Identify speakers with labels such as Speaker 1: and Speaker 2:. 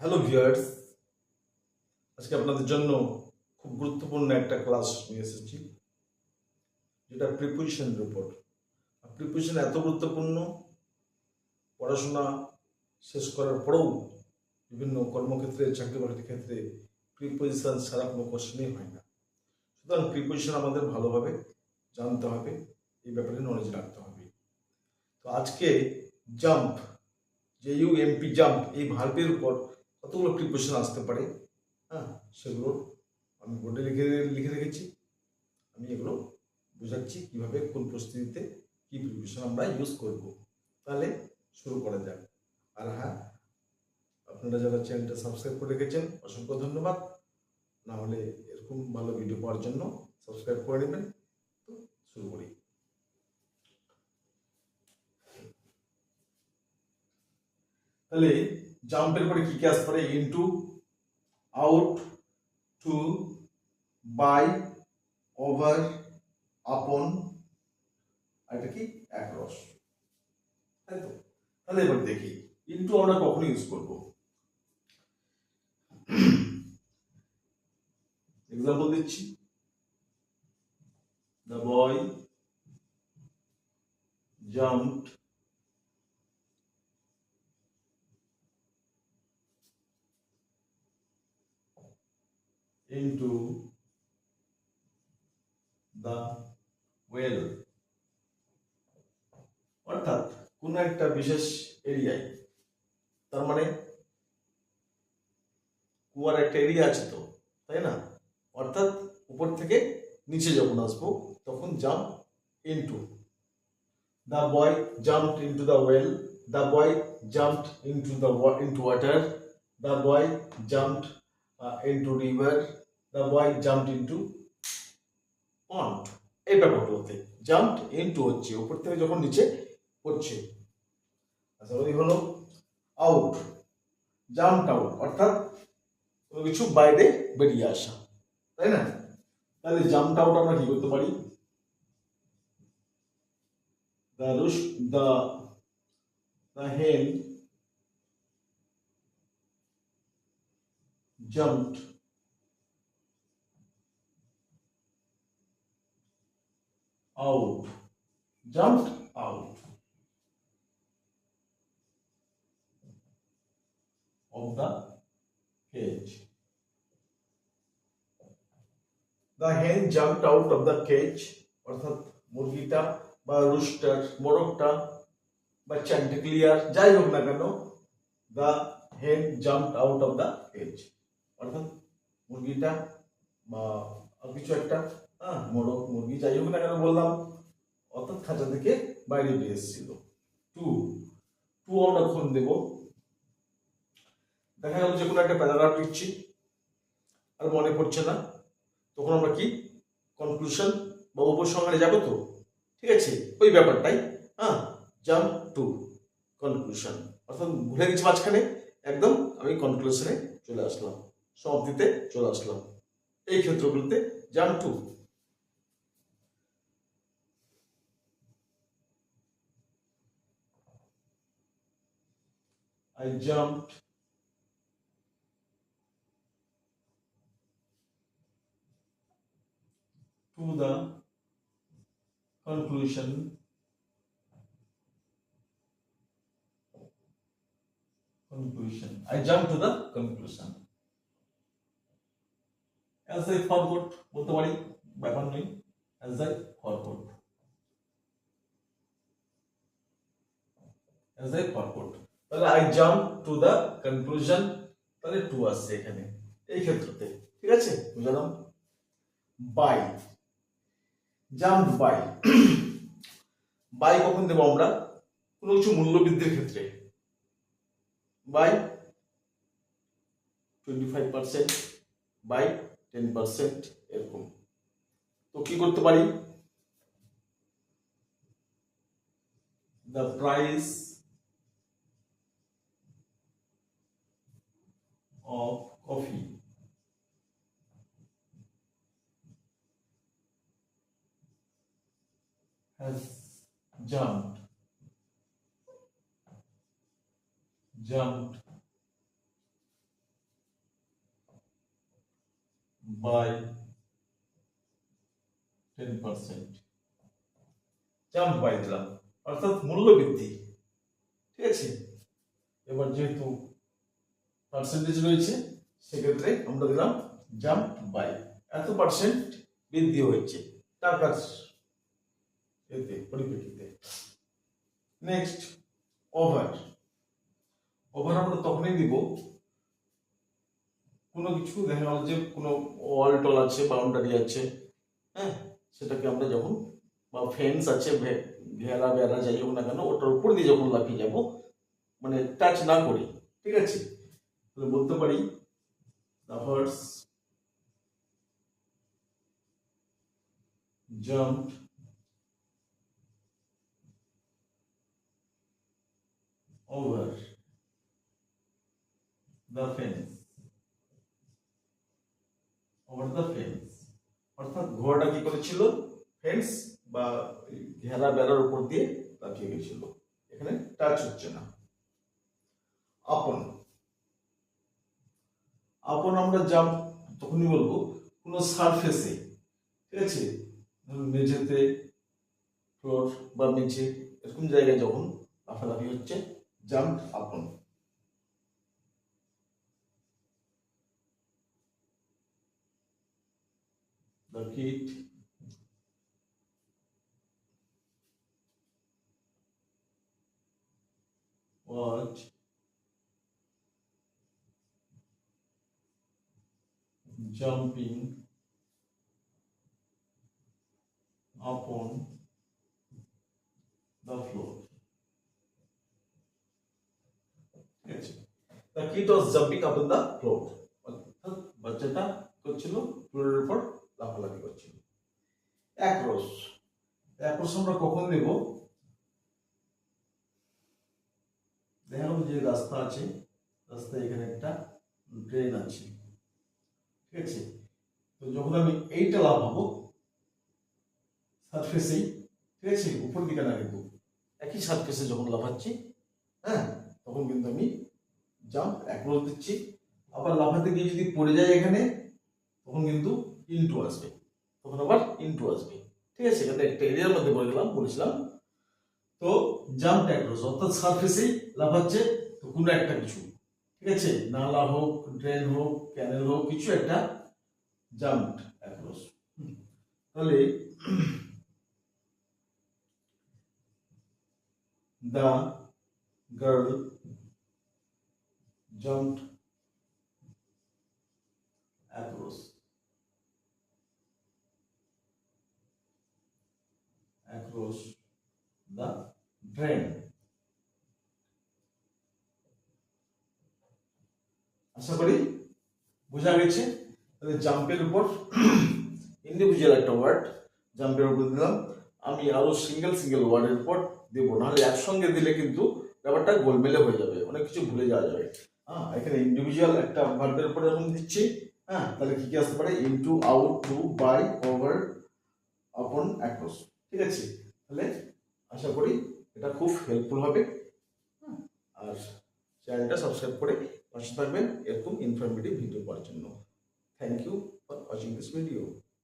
Speaker 1: Hello viewers আজকে আপনাদের জন্য খুব গুরুত্বপূর্ণ একটা ক্লাস নিয়ে এসেছি, যেটা প্রিপোজিশনের উপর প্রিপোজিশন এত গুরুত্বপূর্ণ, পড়াশোনা শেষ করার পরেও বিভিন্ন কর্মক্ষেত্রে চাকরি বাকরির ক্ষেত্রে প্রিপোজিশন ছাড়া কোনো কোশ্চেনই হয় না। সুতরাং প্রিপোজিশন আমাদের ভালোভাবে জানতে হবে, এই ব্যাপারে নলেজ রাখতে হবে। তো আজকে জাম্প যে ইউ এমপি জাম্প এই ভার্বের উপর কতগুলো প্রিপোজিশন আসতে পারে? হ্যাঁ সেগুলো আমি বোর্ডে লিখে লিখে রেখেছি। আমি এগুলো বোঝাচ্ছি কীভাবে, কোন পরিস্থিতিতে কি প্রিপোজিশন আমরা ইউজ করব। তাহলে শুরু করা যাক। আর হ্যাঁ আপনারা যারা চ্যানেলটা সাবস্ক্রাইব করে রেখেছেন, অসংখ্য ধন্যবাদ। না হলে এরকম ভালো ভিডিও পাওয়ার জন্য সাবস্ক্রাইব করে নেবেন। তো শুরু করি। তাহলে জাম্পের পরে কি কি আসতে পারে? Into out to by over upon এটা কি? অ্যাক্রস তাই তো? তাহলে এবার দেখি ইনটু আমরা কখন ইউজ করব? এক্সাম্পল দিচ্ছি। The boy jumped into the well. অর্থাৎ কোন একটা বিশেষ এরিয়ায় তার মানে কুয়ার একটা এরিয়া আছে তো, তাই না? অর্থাৎ উপর থেকে নিচে যখন আসব, তখন jump into the boy jumped into the well the boy jumped into the into water the boy jumped into river the boy jumped into pond এই ব্যাপারগুলোতে জাম্পড ইনটু হচ্ছে, উপর থেকে যখন নিচে পড়ছে। আচ্ছা ওই হলো আউট জাম্পড আউট অর্থাৎ কোনো কিছু বাইরে বেরিয়ে আসা, তাই না? তাহলে জাম্পড আউট আমরা কি করতে পারি? দ্য রুশ the the hen jumped out. Jumped out. Of the cage. The hen jumped out of the cage অর্থাৎ মুরগিটা বা রুস্টার মোরগটা বা চ্যান্টিক্লিয়ার যাই হোক না কেন the hen jumped out of the cage অর্থাৎ মুরগিটা বা আর কিছু একটা হ্যাঁ মোরগ মুরগি, যাই হোক না কেন বললাম, অর্থাৎ খাঁচা থেকে বাইরে বেরিয়ে এসেছিল। টু টু আমরা খুন দেব। দেখা গেল যে কোনো একটা প্যারাগ্রাফ লিখছি আর মনে পড়ছে না। তখন আমরা কি? কনক্লুশন বা উপসংহারে যাব তো? ঠিক আছে, ওই ব্যাপারটাই। হ্যাঁ জাম্প টু কনক্লুশন অর্থাৎ ভুলে গেছি মাঝখানে, একদম আমি কনক্লুশনে চলে আসলাম। সমাপ্তিতে চলে আসলাম। এই ক্ষেত্রগুলোতে jump to I jumped to the conclusion conclusion. I jumped to the conclusion. As I forgot, বলতে পারি ব্যাপার নেই as I forgot. As I forgot. তাহলে I jump to the conclusion তাহলে টু আসছে এখানে। এই ক্ষেত্রতে, ঠিক আছে? বুঝলাম? বাই জাম্প বাই বাই কখন দেবো আমরা? কোনো কিছু মূল্য বৃদ্ধির ক্ষেত্রে। By twenty five percent by ten percent এরকম। তো কি করতে পারি? The price jumped by 10% jump by দিলাম। অর্থাৎ মূল্য বৃদ্ধি। ঠিক আছে? এবার যেহেতু পার্সেন্টেজ রয়েছে, সেক্ষেত্রে আমরা দিলাম জাম্প বাই এত পার্সেন্ট বৃদ্ধি হয়েছে। টাকার এতে, পরিপ্রেক্ষিতে। নেক্সট ওভার ওভার আমরা তখনই দিব। কোনো কিছু, দেখা গেল যে কোনো ওয়াল টল আছে বাউন্ডারি আছে হ্যাঁ সেটাকে আমরা যখন, বা ফেন্স আছে ঘেরা বেড়া যাই হোক না কেন, ওটার উপর দিয়ে যখন লাফিয়ে যাব মানে টাচ না করি, ঠিক আছে? বলতে পারি jumped over the fence. Over the fence. অর্থাৎ ঘোড়াটা কি করেছিল? ফেন্স বা ঘেরা বেড়ার উপর দিয়ে লাফিয়ে গেছিল। এখানে টাচ হচ্ছে না। আপন। আপন আমরা যা তখনই বলব, কোনো সারফেসে ঠিক আছে? মেঝেতে ফ্লোর বা নিচে এরকম জায়গায় যখন লাফালাফি হচ্ছে জাম্প আপন। Kid was jumping upon the floor. The kid was jumping upon the floor. বাচ্চাটা করছিল ফ্লোরের উপর লাফালাফি করছিল অ্যাক্রস অ্যাক্রস আমরা কখন দেব দেখা যে রাস্তা আছে, রাস্তায় এখানে একটা ড্রেন আছে। ঠিক আছে? তো যখন আমি এইটা লাফাবো সারফেসেই ঠিক আছে? উপর দিকে না কিন্তু একই সারফেসে যখন লাফাচ্ছি হ্যাঁ তখন কিন্তু আমি জাম্প অ্যাক্রস দিচ্ছি। আবার লাফাতে গিয়ে যদি পড়ে যায় এখানে, তখন কিন্তু ইনটু আসবে তখন আবার ইনটু আসবে ঠিক আছে, এখানে একটা এরিয়ার মধ্যে বলে দিলাম বলেছিলাম। তো জাম্প অ্যাক্রস অর্থাৎ সারফেসেই লাফাচ্ছে, তো কোনো একটা কিছু। ঠিক আছে, নালা হোক ড্রেন হোক ক্যানেল হোক, কিছু একটা জাম্প অ্যাক্রস তাহলে দ্য গার্ল jumped drain আশা করি বোঝা গেছে। তাহলে জাম্পের উপর ইন্ডিভিজুয়াল একটা ওয়ার্ড জাম্পের উপর দিলাম। আমি আরও সিঙ্গেল সিঙ্গেল ওয়ার্ডের উপর দেবো। নাহলে একসঙ্গে দিলে কিন্তু ব্যাপারটা গোলমেলে হয়ে যাবে। অনেক কিছু ভুলে যাওয়া যাবে। হ্যাঁ এখানে ইন্ডিভিজুয়াল একটা ভার্বের উপরে যখন দিচ্ছি হ্যাঁ তাহলে কি কি আসতে পারে? Into out to by over upon across ঠিক আছে? তাহলে আশা করি এটা খুব হেল্পফুল হবে। আর চ্যানেলটা সাবস্ক্রাইব করে পাশে থাকবেন, এরকম ইনফরমেটিভ ভিডিও পাওয়ার জন্য। Thank you for watching this video